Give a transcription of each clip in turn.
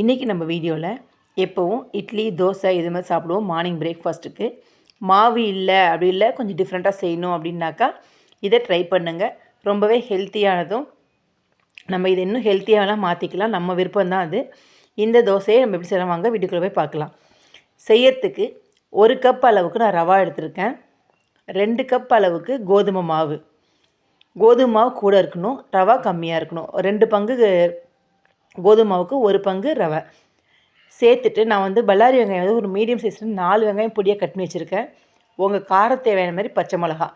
இன்றைக்கி நம்ம வீடியோவில் எப்போவும் இட்லி தோசை இது மாதிரி சாப்பிடுவோம் மார்னிங் பிரேக்ஃபாஸ்ட்டுக்கு மாவு இல்லை அப்படி இல்லை கொஞ்சம் டிஃப்ரெண்ட்டாக செய்யணும் அப்படின்னாக்கா இதை ட்ரை பண்ணுங்கள் ரொம்பவே ஹெல்த்தியானதும் நம்ம இதை இன்னும் ஹெல்த்தியாகலாம் மாற்றிக்கலாம் நம்ம விருப்பம் தான் அது. இந்த தோசையை நம்ம எப்படி செய்யலாம்? வாங்க வீட்டுக்குள்ளே போய் பார்க்கலாம். செய்யறதுக்கு ஒரு கப் அளவுக்கு நான் ரவா எடுத்திருக்கேன். ரெண்டு கப் அளவுக்கு கோதுமை மாவு. கோதுமை மாவு கூட இருக்கணும் ரவா கம்மியாக இருக்கணும். ரெண்டு பங்கு கோதுமை மாவுக்கு ஒரு பங்கு ரவை. சேர்த்துட்டு நான் வந்து பல்லாரி வெங்காயம் வந்து ஒரு மீடியம் சைஸில் நாலு வெங்காயம் பொடியாக கட் பண்ணி வச்சுருக்கேன். உங்கள் கார தேவையான மாதிரி பச்சை மிளகா.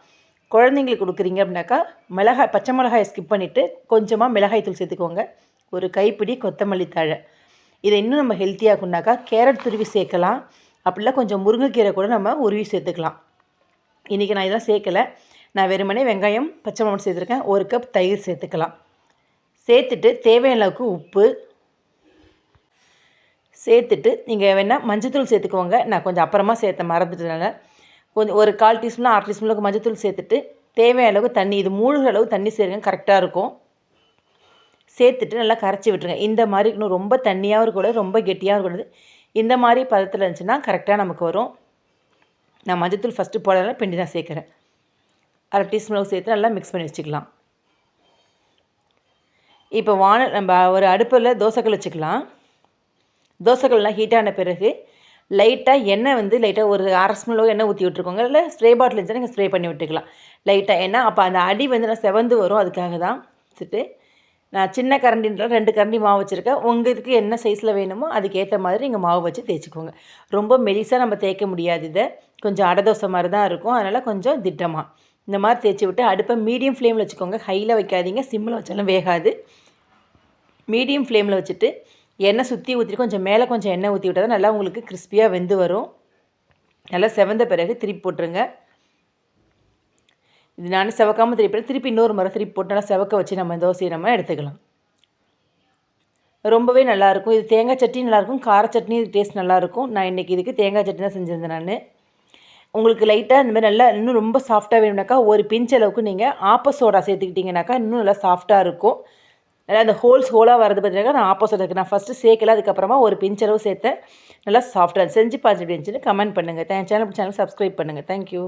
குழந்தைங்களுக்கு கொடுக்குறீங்க அப்படின்னாக்கா மிளகாய் பச்சை மிளகாயை ஸ்கிப் பண்ணிவிட்டு கொஞ்சமாக மிளகாய் தூள் சேர்த்துக்கோங்க. ஒரு கைப்பிடி கொத்தமல்லி தழை. இதை இன்னும் நம்ம ஹெல்த்தியாகுனாக்கா கேரட் துருவி சேர்க்கலாம். அப்படிலாம் கொஞ்சம் முருங்கைக்கீரை கூட நம்ம உருவி சேர்த்துக்கலாம். இன்றைக்கி நான் இதெல்லாம் சேர்க்கலை. நான் வெறுமனே வெங்காயம் பச்சை மிளகாய் சேர்த்துருக்கேன். ஒரு கப் தயிர் சேர்த்துக்கலாம். சேர்த்துட்டு தேவையான அளவுக்கு உப்பு. சேர்த்துட்டு நீங்கள் வேணால் மஞ்சத்தூள் சேர்த்துக்கோங்க. நான் கொஞ்சம் அப்புறமா சேர்த்த மறந்துட்டனால. கொஞ்சம் ஒரு கால் டீஸ்பூன் ஆறு டீஸ்பூனுக்கு மஞ்சத்தூள் சேர்த்துட்டு தேவையான அளவுக்கு தண்ணி இது மூழ்கிற அளவு தண்ணி சேருங்க கரெக்டாக இருக்கும். சேர்த்துட்டு நல்லா கரைச்சி விட்டுருங்க. இந்த மாதிரி இன்னும் ரொம்ப தண்ணியாகவும் இருக்கக்கூடாது ரொம்ப கெட்டியாகவும் இருக்கக்கூடாது இந்த மாதிரி பதத்தில் இருந்துச்சுன்னா கரெக்டாக நமக்கு வரும். நான் மஞ்சத்தூள் ஃபஸ்ட்டு போடலாம் பிண்டி தான் சேர்க்குறேன். அரை டீஸ்பூன் சேர்த்து நல்லா மிக்ஸ் பண்ணி வச்சுக்கலாம். இப்போ வான நம்ம ஒரு அடுப்பில் தோசைக்கல் வச்சுக்கலாம். தோசைக்கல்லாம் ஹீட்டான பிறகு லைட்டாக எண்ணெய் வந்து லைட்டாக ஒரு அரை ஸ்பூன் எண்ணெய் ஊற்றி விட்ருக்கோங்க இல்லை ஸ்ப்ரே பாட்டில் இருந்துச்சுன்னா நீங்கள் ஸ்ப்ரே பண்ணி விட்டுக்கலாம். லைட்டாக ஏன்னா அப்போ அந்த அடி வந்து நான் செவந்து வரும். அதுக்காக தான் வச்சுட்டு நான் சின்ன கரண்டின்ற ரெண்டு கரண்டி மாவு வச்சுருக்கேன். உங்கள் இதுக்கு என்ன சைஸில் வேணுமோ அதுக்கேற்ற மாதிரி நீங்கள் மாவு வச்சு தேய்ச்சிக்கோங்க. ரொம்ப மெலிசாக நம்ம தேய்க்க முடியாது இதை. கொஞ்சம் அடதோசை மாதிரி தான் இருக்கும். அதனால் கொஞ்சம் திட்டமாக இந்த மாதிரி தேய்ச்சி விட்டு அடுப்பை மீடியம் ஃப்ளேமில் வச்சுக்கோங்க. ஹையில் வைக்காதீங்க. சிம்மில் வச்சாலும் வேகாது. மீடியம் ஃப்ளேமில் வச்சுட்டு எண்ணெய் சுற்றி ஊற்றிட்டு கொஞ்சம் மேலே கொஞ்சம் எண்ணெய் ஊற்றி விட்டால் தான் நல்லா உங்களுக்கு கிறிஸ்பியாக வெந்து வரும். நல்லா செவந்த பிறகு திருப்பி போட்டுருங்க. இது நான் செவக்காமல் திருப்பி திருப்பி இன்னொரு முறை திருப்பி போட்டு நல்லா செவக்க வச்சு நம்ம தோசையை நம்ம எடுத்துக்கலாம். ரொம்பவே நல்லாயிருக்கும் இது தேங்காய் சட்னி நல்லாயிருக்கும் கார சட்னி டேஸ்ட் நல்லாயிருக்கும் நான் இன்றைக்கி இதுக்கு தேங்காய் சட்னி தான் செஞ்சுருந்தேன் நான். உங்களுக்கு லைட்டாக இந்த மாதிரி நல்லா இன்னும் ரொம்ப சாஃப்டாக வேணும்னாக்கா ஒரு பிஞ்ச் அளவுக்கு நீங்கள் ஆப்ப சோடா சேர்த்துக்கிட்டிங்கனாக்கா இன்னும் நல்லா சாஃப்டாக இருக்கும். நல்லா அந்த ஹோல்ஸ் ஹோலாக வரது பார்த்தீங்கன்னா நான் ஆப்போசிட் சோடா நான் ஃபஸ்ட்டு சேர்க்கல அதுக்கப்புறமா ஒரு பிஞ்ச் அளவு சேர்த்தேன். நல்லா சாஃப்டாக செஞ்சு பார்த்துட்டு இருந்துச்சுன்னு கமெண்ட் பண்ணுங்கள் தேங்க் சேனல் சேனல் சப்ஸ்கிரைப் பண்ணுங்கள் தேங்க்யூ